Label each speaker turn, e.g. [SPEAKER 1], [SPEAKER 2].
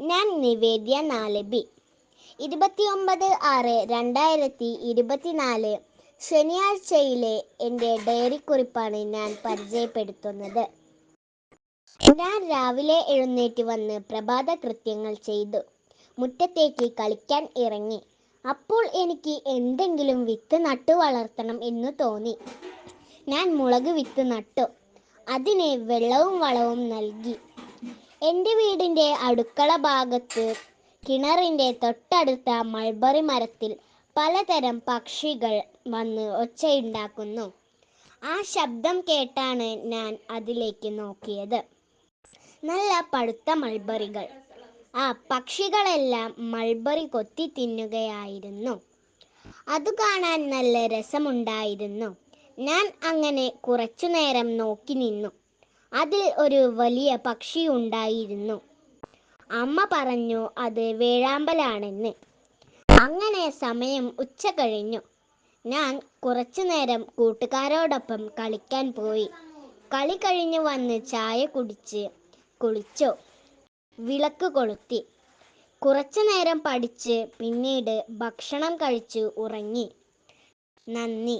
[SPEAKER 1] ഞാൻ നിവേദ്യ നാലബി. ഇരുപത്തിയൊമ്പത് ആറ് രണ്ടായിരത്തി ഇരുപത്തിനാല് ശനിയാഴ്ചയിലെ എന്റെ ഡയറി കുറിപ്പാണ് ഞാൻ പരിചയപ്പെടുത്തുന്നത്. ഞാൻ രാവിലെ എഴുന്നേറ്റ് വന്ന് പ്രഭാത കൃത്യങ്ങൾ ചെയ്തു. മുറ്റത്തേക്ക് കളിക്കാൻ ഇറങ്ങി. അപ്പോൾ എനിക്ക് എന്തെങ്കിലും വിത്ത് നട്ടു വളർത്തണം എന്ന് തോന്നി. ഞാൻ മുളക് വിത്ത് നട്ടു. അതിന് വെള്ളവും വളവും നൽകി. എന്റെ വീടിന്റെ അടുക്കള ഭാഗത്ത് കിണറിന്റെ തൊട്ടടുത്ത മൾബറി മരത്തിൽ പലതരം പക്ഷികൾ വന്ന് ഒച്ചയുണ്ടാക്കുന്നു. ആ ശബ്ദം കേട്ടാണ് ഞാൻ അതിലേക്ക് നോക്കിയത്. നല്ല പഴുത്ത മൾബറികൾ. ആ പക്ഷികളെല്ലാം മൾബറി കൊത്തി തിന്നുകയായിരുന്നു. അത് കാണാൻ നല്ല രസമുണ്ടായിരുന്നു. ഞാൻ അങ്ങനെ കുറച്ചു നേരം നോക്കി നിന്നു. അതിൽ ഒരു വലിയ പക്ഷി ഉണ്ടായിരുന്നു. അമ്മ പറഞ്ഞു അത് വേഴാമ്പലാണെന്ന്. അങ്ങനെ സമയം ഉച്ച കഴിഞ്ഞു. ഞാൻ കുറച്ചു നേരം കൂട്ടുകാരോടൊപ്പം കളിക്കാൻ പോയി. കളി കഴിഞ്ഞു വന്ന് ചായ കുടിച്ച് കുളിച്ചു. വിളക്ക് കൊളുത്തി. കുറച്ചു നേരം പഠിച്ച് പിന്നീട് ഭക്ഷണം കഴിച്ചു ഉറങ്ങി. നന്ദി.